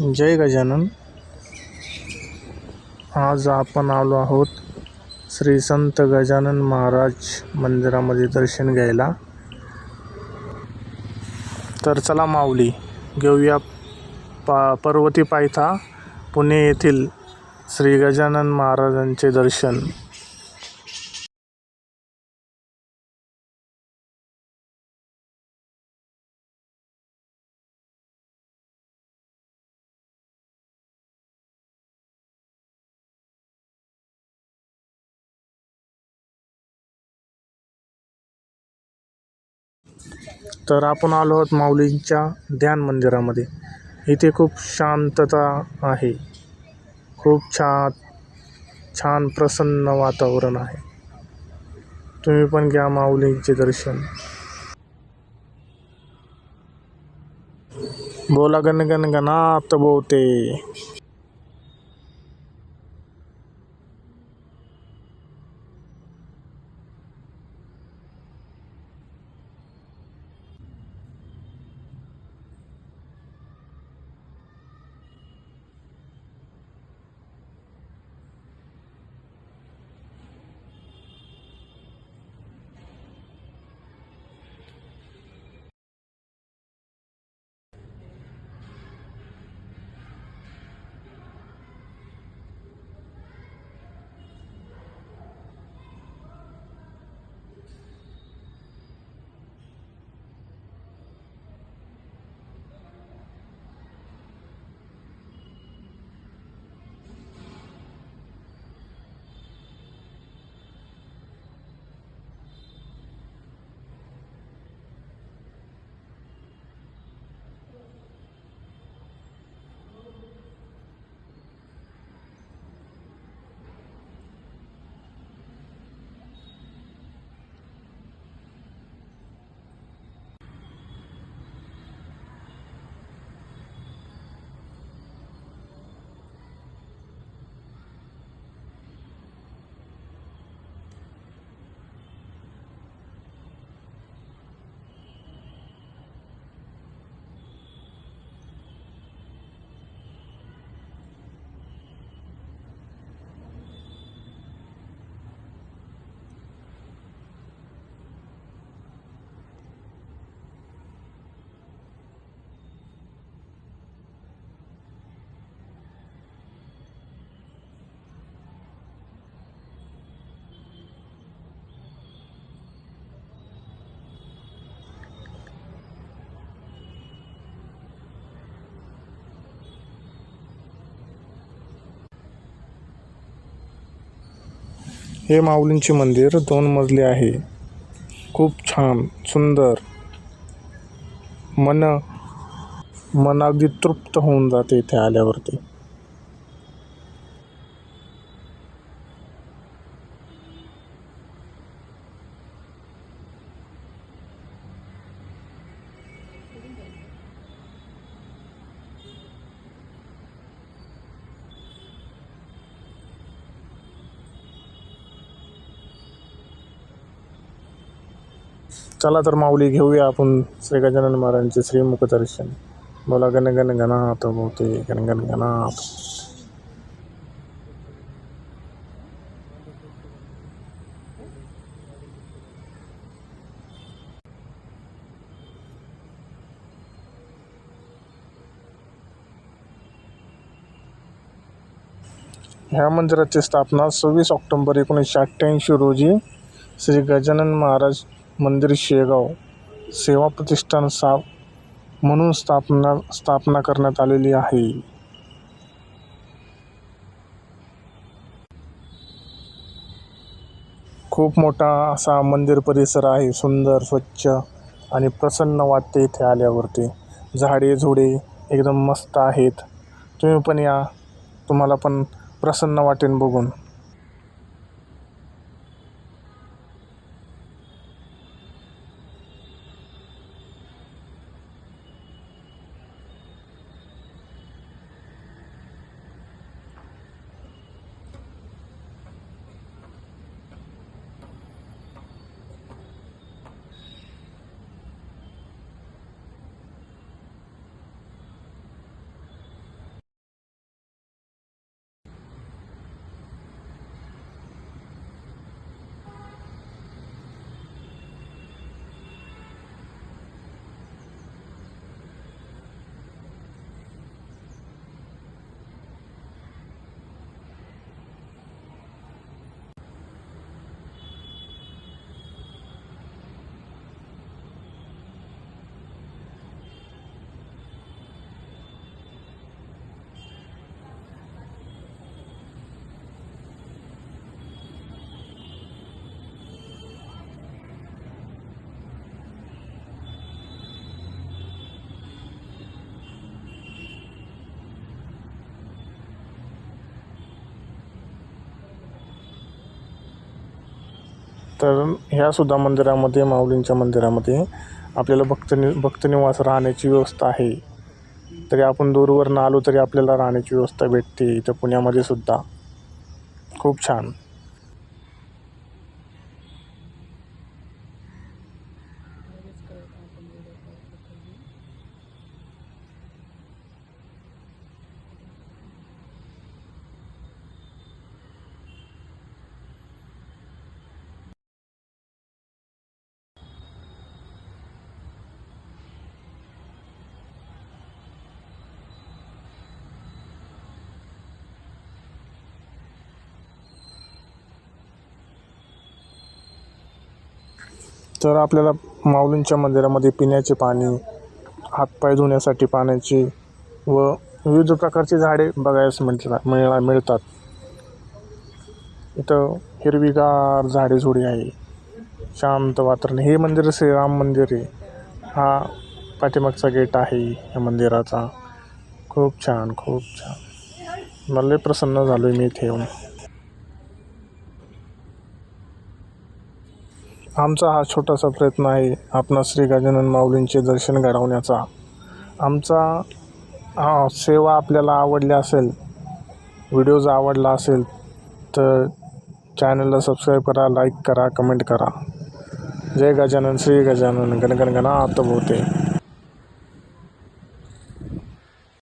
जय गजानन. आज आपण आलो आहोत श्री संत गजानन महाराज मंदिरामध्ये दर्शन घ्यायला. तर चला माऊली घेऊया पा पर्वती पायथा पुणे येथील श्री गजानन महाराजांचे दर्शन. तर आपण आलो आहोत माऊलींच्या ध्यान मंदिरामध्ये. इथे खूप शांतता आहे. खूप छान छान प्रसन्न वातावरण आहे. तुम्ही पण घ्या माऊलींचे दर्शन. बोला गण गण गणात बोते हे माऊलींचे मंदिर दोन मजले आहे. खूप छान सुंदर. मन मन अगदी तृप्त होऊन जाते इथे आल्यावरती. चला तर माऊली घेऊया आपण श्री गजानन महाराजांचे श्रीमुख दर्शन बोला गणगण गणात बहुते गण गणात. ह्या मंदिराची स्थापना सव्वीस ऑक्टोंबर एकोणीसशे अठ्ठ्याऐंशी रोजी श्री गजानन महाराज मंदिर शेगाव सेवा प्रतिष्ठान सा म्हणून स्थापना स्थापना करण्यात आलेली आहे. खूप मोठा असा मंदिर परिसर आहे सुंदर स्वच्छ आणि प्रसन्न वाटते इथे आल्यावरती. झाडे झुडे एकदम मस्त आहेत. तुम्ही पण या. तुम्हाला पण प्रसन्न वाटेन बघून. तर ह्यासुद्धा मंदिरामध्ये माऊलींच्या मंदिरामध्ये आपल्याला भक्तनि भक्तनिवास राहण्याची व्यवस्था आहे. तरी आपण दूरवरनं आलो तरी आपल्याला राहण्याची व्यवस्था भेटते इथं पुण्यामध्ये सुद्धा. खूप छान. तर आपल्याला माऊलींच्या मंदिरामध्ये पिण्याचे पाणी हातपाय धुण्यासाठी पाण्याची व विविध प्रकारची झाडे बघायस मिळतात मिळा मिळतात. इथं हिरवीगार झाडेझुडे आहे. शांत वातावरण. हे मंदिर श्रीराम मंदिर आहे. हा पाठीमागचा गेट आहे या मंदिराचा. खूप छान खूप छान. मला लय प्रसन्न झालो आहे मी इथे येऊन. आमचा हा छोटासा प्रयत्न आहे आपणा श्री गजानन माऊलींचे दर्शन घडवण्याचा. आमचा हा सेवा आपल्याला आवडली असेल व्हिडिओज आवडला असेल तर चॅनलला सबस्क्राईब करा लाईक करा कमेंट करा. जय गजानन श्री गजानन गणगण गणात